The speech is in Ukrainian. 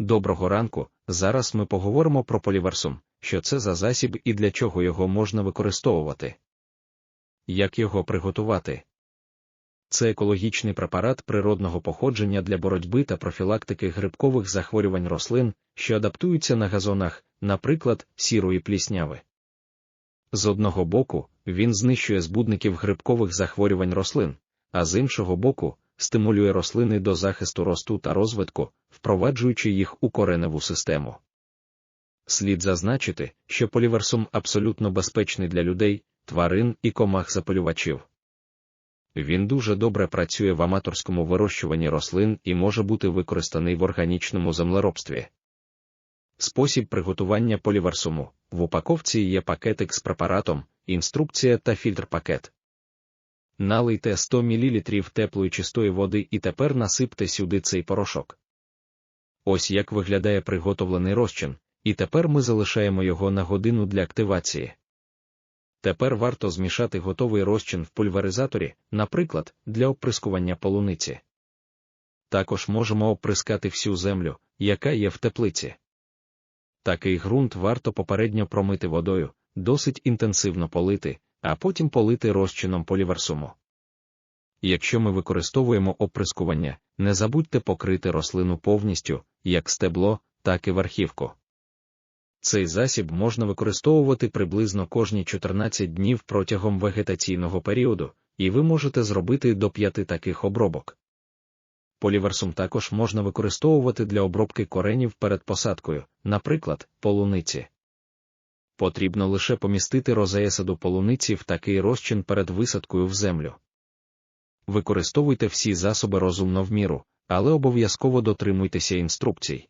Доброго ранку. Зараз ми поговоримо про поліверсум, що це за засіб і для чого його можна використовувати. Як його приготувати? Це екологічний препарат природного походження для боротьби та профілактики грибкових захворювань рослин, що адаптуються на газонах, наприклад, сірої плісняви. З одного боку, він знищує збудників грибкових захворювань рослин, а з іншого боку, стимулює рослини до захисту росту та розвитку, впроваджуючи їх у кореневу систему. Слід зазначити, що поліверсум абсолютно безпечний для людей, тварин і комах запалювачів. Він дуже добре працює в аматорському вирощуванні рослин і може бути використаний в органічному землеробстві. Спосіб приготування поліверсуму в упаковці є пакетик з препаратом, інструкція та фільтр-пакет. Налийте 100 мл теплої чистої води і тепер насипте сюди цей порошок. Ось як виглядає приготовлений розчин, і тепер ми залишаємо його на годину для активації. Тепер варто змішати готовий розчин в пульверизаторі, наприклад, для оприскування полуниці. Також можемо оприскати всю землю, яка є в теплиці. Такий ґрунт варто попередньо промити водою, досить інтенсивно полити, а потім полити розчином поліверсуму. Якщо ми використовуємо оприскування, не забудьте покрити рослину повністю, як стебло, так і верхівку. Цей засіб можна використовувати приблизно кожні 14 днів протягом вегетаційного періоду, і ви можете зробити до 5 таких обробок. Поліверсум також можна використовувати для обробки коренів перед посадкою, наприклад, полуниці. Потрібно лише помістити розеясаду полуниці в такий розчин перед висадкою в землю. Використовуйте всі засоби розумно в міру, але обов'язково дотримуйтеся інструкцій.